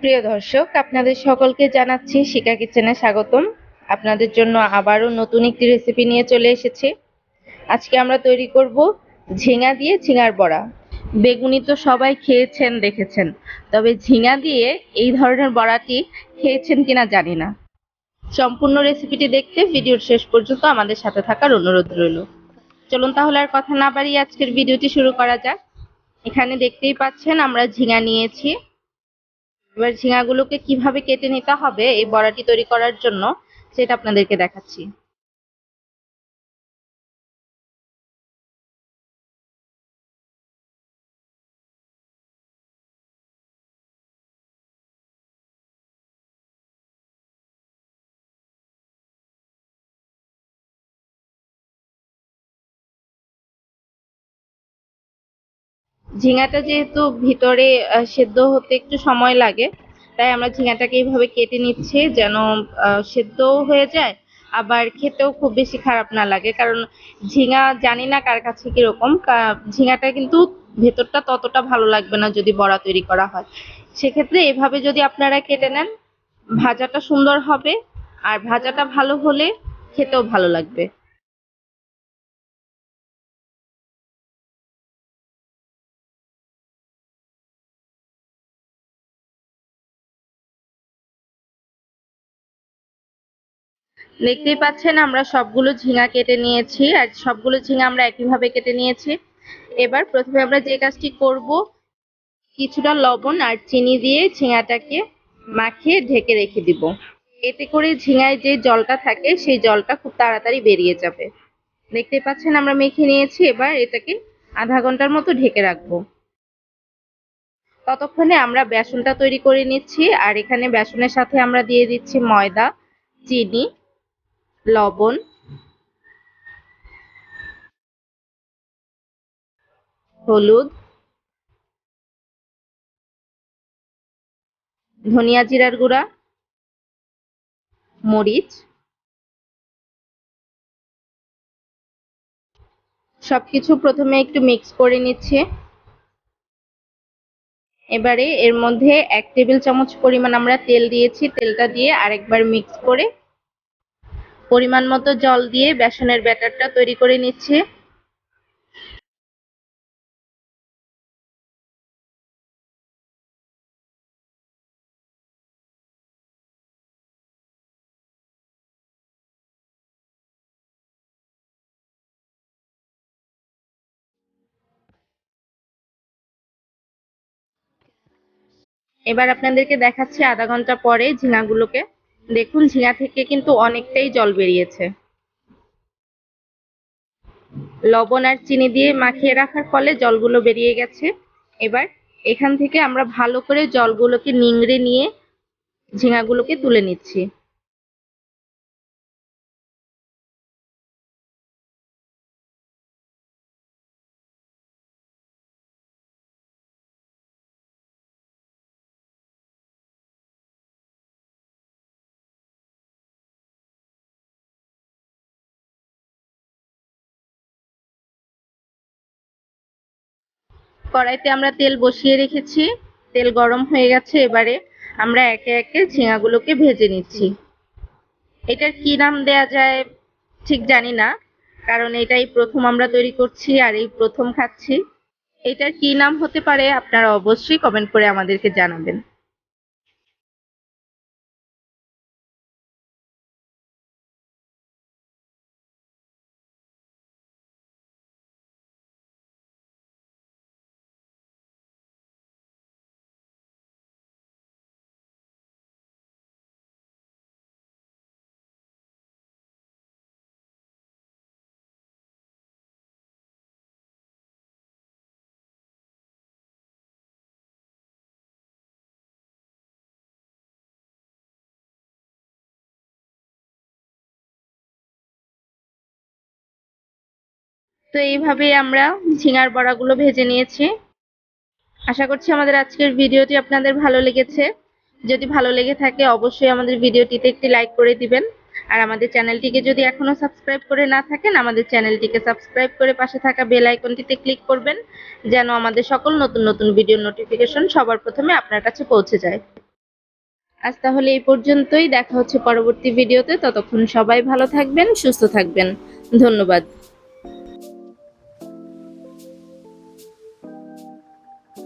প্রিয় দর্শক, আপনাদের সকলকে জানাচ্ছি শিকা কিচেনে স্বাগতম। আপনাদের জন্য আবারও নতুন একটি রেসিপি নিয়ে চলে এসেছি। আজকে আমরা তৈরি করব ঝিঙা দিয়ে ঝিঙার বড়া। বেগুনি তো সবাই খেয়েছেন, দেখেছেন। তবে ঝিঙা দিয়ে এই ধরনের বড়াটি খেয়েছেন কিনা জানি না। সম্পূর্ণ রেসিপিটি দেখতে ভিডিওর শেষ পর্যন্ত আমাদের সাথে থাকার অনুরোধ রইল। চলুন তাহলে আর কথা না বাড়িয়ে আজকের ভিডিওটি শুরু করা যাক। এখানে দেখতেই পাচ্ছেন, আমরা ঝিঙা নিয়েছি। এবার ঝিঙাগুলোকে কীভাবে কেটে নিতে হবে এই বড়াটি তৈরি করার জন্য সেটা আপনাদেরকে দেখাচ্ছি। ঝিঙাটা যেহেতু ভিতরে সেদ্ধ হতে একটু সময় লাগে, তাই আমরা ঝিঙাটাকে এইভাবে কেটে নিচ্ছি যেন সেদ্ধও হয়ে যায়, আবার খেতেও খুব বেশি খারাপ না লাগে। কারণ ঝিঙা জানি না কার কাছে কীরকম ঝিঙাটা কিন্তু ভেতরটা ততটা ভালো লাগবে না যদি বড়া তৈরি করা হয়। সেক্ষেত্রে এভাবে যদি আপনারা কেটে নেন, ভাজাটা সুন্দর হবে, আর ভাজাটা ভালো হলে খেতেও ভালো লাগবে। দেখতেই পাচ্ছেন আমরা সবগুলো ঝিঙা কেটে নিয়েছি, আর সবগুলো ঝিঙা আমরা একইভাবে কেটে নিয়েছি। এবার প্রথমে আমরা যে কাজটি করব, কিছুটা লবণ আর চিনি দিয়ে ঝিঙাটাকে মাখিয়ে ঢেকে রেখে দিব। এতে করে ঝিঙায় যে জলটা থাকে, সেই জলটা খুব তাড়াতাড়ি বেরিয়ে যাবে। দেখতে পাচ্ছেন আমরা মেখে নিয়েছি, এবার এটাকে আধা ঘণ্টার মতো ঢেকে রাখব। ততক্ষণে আমরা বেসনটা তৈরি করে নিচ্ছি, আর এখানে বেসনের সাথে আমরা দিয়ে দিচ্ছি ময়দা, চিনি লবণ। হলুদ। ধনিয়া জিরার গুঁড়া। মরিচ। সবকিছু প্রথমে একটু মিক্স করে নিচ্ছে। এবারে এর মধ্যে এক টেবিল চামচ পরিমাণ আমরা তেল দিয়েছি। তেলটা দিয়ে আরেকবার মিক্স করে পরিমাণ মতো জল দিয়ে বেসনের ব্যাটারটা তৈরি করে নিচ্ছে। এবার আপনাদেরকে দেখাচ্ছি আধা ঘণ্টা পরে ঝিঙাগুলোকে দেখুন, ঝিঙা থেকে কিন্তু অনেকটাই জল বেরিয়েছে। লবণ আর চিনি দিয়ে মাখিয়ে রাখার ফলে জলগুলো বেরিয়ে গেছে। এবার এখান থেকে আমরা ভালো করে জলগুলোকে নিংড়ে নিয়ে ঝিঙাগুলোকে তুলে নিচ্ছি। কড়াইতে আমরা তেল বসিয়ে রেখেছি। তেল গরম হয়ে গেছে, এবারে আমরা একে একে ঝিঙাগুলোকে ভেজে নিচ্ছি। এটার কি নাম দেয়া যায় ঠিক জানি না, কারণ এটাই প্রথম আমরা তৈরি করছি আর এই প্রথম খাচ্ছি। এটার কি নাম হতে পারে আপনারা অবশ্যই কমেন্ট করে আমাদেরকে জানাবেন। তো এইভাবেই আমরা ঝিঙার বড়াগুলো ভেজে নিয়েছি। আশা করছি আমাদের আজকের ভিডিওটি আপনাদের ভালো লেগেছে। যদি ভালো লেগে থাকে, অবশ্যই আমাদের ভিডিওটিতে একটি লাইক করে দিবেন। আর আমাদের চ্যানেলটিকে যদি এখনও সাবস্ক্রাইব করে না থাকেন, আমাদের চ্যানেলটিকে সাবস্ক্রাইব করে পাশে থাকা বেল আইকনটিতে ক্লিক করবেন, যেন আমাদের সকল নতুন নতুন ভিডিও নোটিফিকেশন সবার প্রথমে আপনার কাছে পৌঁছে যায়। আজ তাহলে এই পর্যন্তই। দেখা হচ্ছে পরবর্তী ভিডিওতে। ততক্ষণ সবাই ভালো থাকবেন, সুস্থ থাকবেন। ধন্যবাদ।